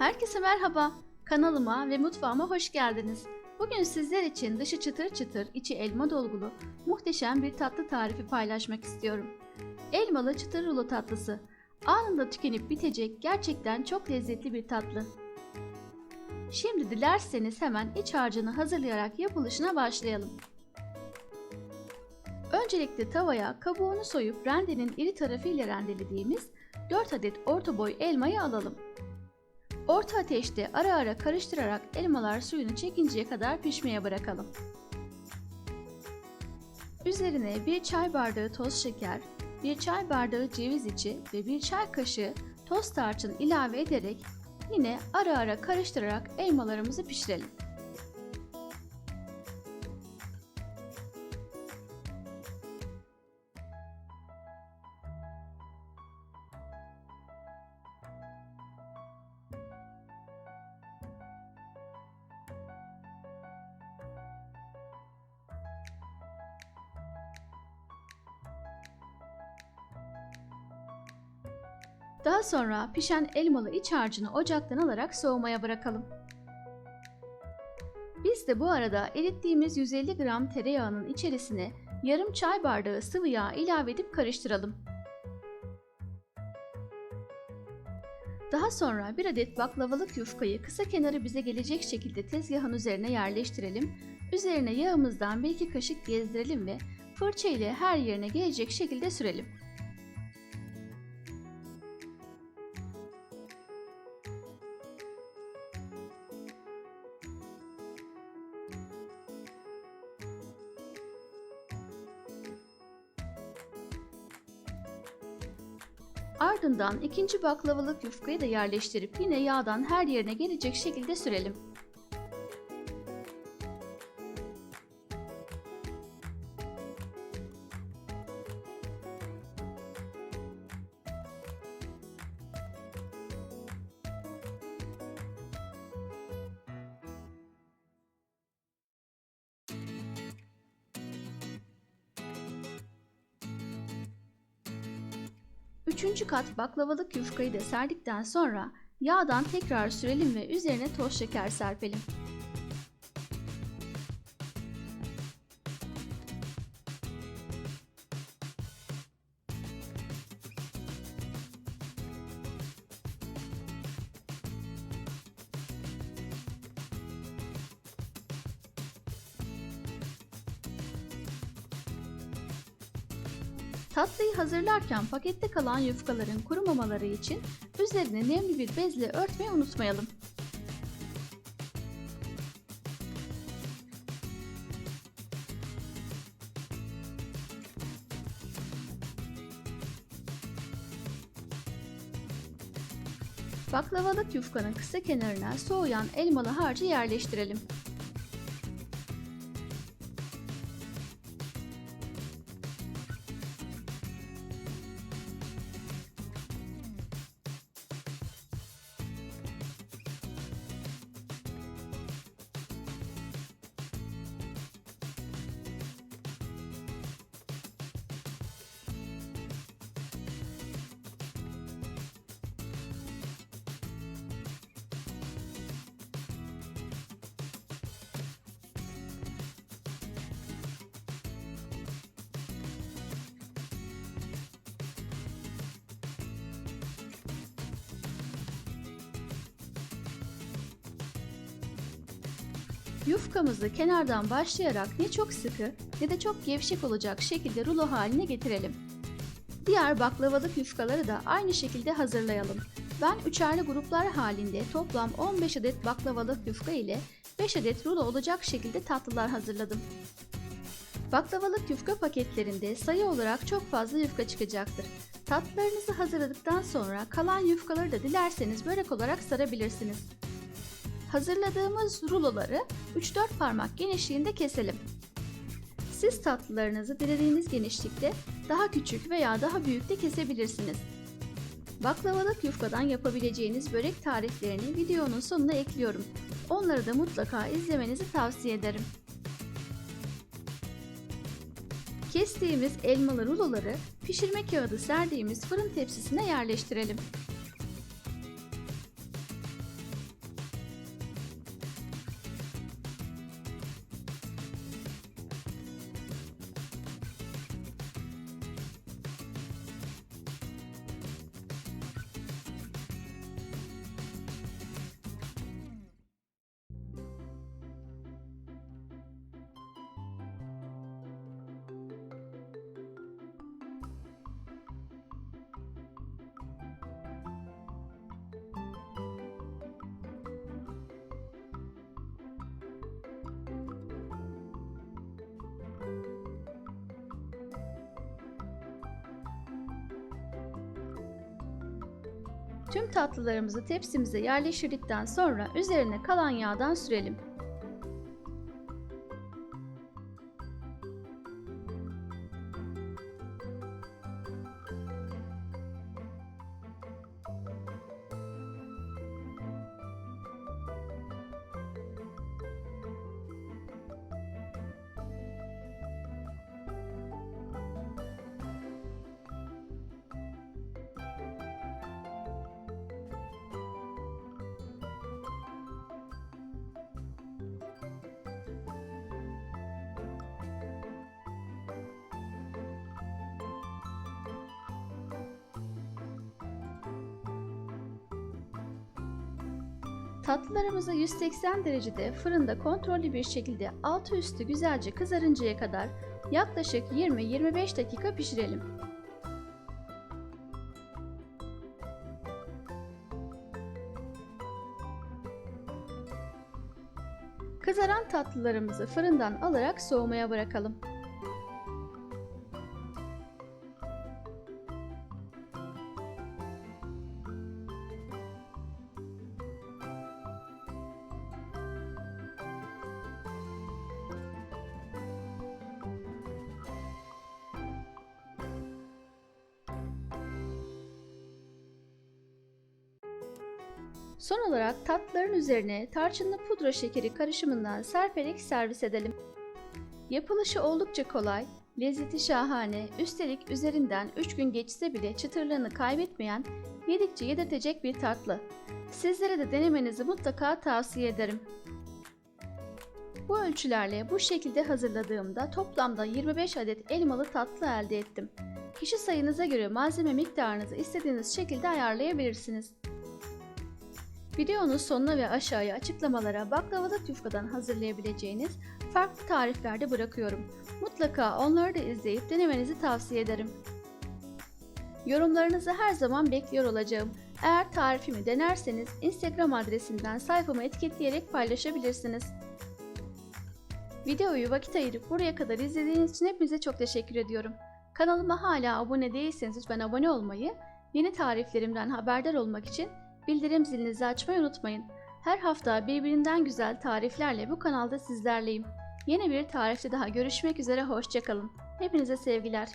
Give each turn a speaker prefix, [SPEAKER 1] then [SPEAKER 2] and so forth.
[SPEAKER 1] Herkese merhaba. Kanalıma ve mutfağıma hoş geldiniz. Bugün sizler için dışı çıtır çıtır, içi elma dolgulu, muhteşem bir tatlı tarifi paylaşmak istiyorum. Elmalı çıtır rulo tatlısı. Anında tükenip bitecek gerçekten çok lezzetli bir tatlı. Şimdi dilerseniz hemen iç harcını hazırlayarak yapılışına başlayalım. Öncelikle tavaya kabuğunu soyup rendenin iri tarafı ile rendelediğimiz 4 adet orta boy elmayı alalım. Orta ateşte ara ara karıştırarak elmalar suyunu çekinceye kadar pişmeye bırakalım. Üzerine bir çay bardağı toz şeker, bir çay bardağı ceviz içi ve bir çay kaşığı toz tarçın ilave ederek yine ara ara karıştırarak elmalarımızı pişirelim. Daha sonra pişen elmalı iç harcını ocaktan alarak soğumaya bırakalım. Biz de bu arada erittiğimiz 150 gram tereyağının içerisine yarım çay bardağı sıvı yağ ilave edip karıştıralım. Daha sonra bir adet baklavalık yufkayı kısa kenarı bize gelecek şekilde tezgahın üzerine yerleştirelim. Üzerine yağımızdan bir iki kaşık gezdirelim ve fırça ile her yerine gelecek şekilde sürelim. Ardından ikinci baklavalık yufkayı da yerleştirip yine yağdan her yerine gelecek şekilde sürelim. Üçüncü kat baklavalık yufkayı da serdikten sonra yağdan tekrar sürelim ve üzerine toz şeker serpelim. Tatlıyı hazırlarken pakette kalan yufkaların kurumamaları için üzerine nemli bir bezle örtmeyi unutmayalım. Baklavalık yufkanın kısa kenarına soğuyan elmalı harcı yerleştirelim. Yufkamızı kenardan başlayarak ne çok sıkı ne de çok gevşek olacak şekilde rulo haline getirelim. Diğer baklavalık yufkaları da aynı şekilde hazırlayalım. Ben üçerli gruplar halinde toplam 15 adet baklavalık yufka ile 5 adet rulo olacak şekilde tatlılar hazırladım. Baklavalık yufka paketlerinde sayı olarak çok fazla yufka çıkacaktır. Tatlılarınızı hazırladıktan sonra kalan yufkaları da dilerseniz börek olarak sarabilirsiniz. Hazırladığımız ruloları 3-4 parmak genişliğinde keselim. Siz tatlılarınızı dilediğiniz genişlikte daha küçük veya daha büyük de kesebilirsiniz. Baklavalık yufkadan yapabileceğiniz börek tariflerini videonun sonuna ekliyorum. Onları da mutlaka izlemenizi tavsiye ederim. Kestiğimiz elmalı ruloları pişirme kağıdı serdiğimiz fırın tepsisine yerleştirelim. Tüm tatlılarımızı tepsimize yerleştirdikten sonra üzerine kalan yağdan sürelim. Tatlılarımızı 180 derecede fırında kontrollü bir şekilde altı üstü güzelce kızarıncaya kadar yaklaşık 20-25 dakika pişirelim. Kızaran tatlılarımızı fırından alarak soğumaya bırakalım. Son olarak tatlıların üzerine tarçınlı pudra şekeri karışımından serperek servis edelim. Yapılışı oldukça kolay, lezzeti şahane, üstelik üzerinden 3 gün geçse bile çıtırlığını kaybetmeyen, yedikçe yedirtecek bir tatlı. Sizlere de denemenizi mutlaka tavsiye ederim. Bu ölçülerle bu şekilde hazırladığımda toplamda 25 adet elmalı tatlı elde ettim. Kişi sayınıza göre malzeme miktarınızı istediğiniz şekilde ayarlayabilirsiniz. Videonun sonuna ve aşağıya açıklamalara baklavalık yufkadan hazırlayabileceğiniz farklı tariflerde bırakıyorum. Mutlaka onları da izleyip denemenizi tavsiye ederim. Yorumlarınızı her zaman bekliyor olacağım. Eğer tarifimi denerseniz Instagram adresimden sayfamı etiketleyerek paylaşabilirsiniz. Videoyu vakit ayırıp buraya kadar izlediğiniz için hepinize çok teşekkür ediyorum. Kanalıma hala abone değilseniz lütfen abone olmayı, yeni tariflerimden haberdar olmak için bildirim zilinizi açmayı unutmayın. Her hafta birbirinden güzel tariflerle bu kanalda sizlerleyim. Yeni bir tarifte daha görüşmek üzere hoşçakalın. Hepinize sevgiler.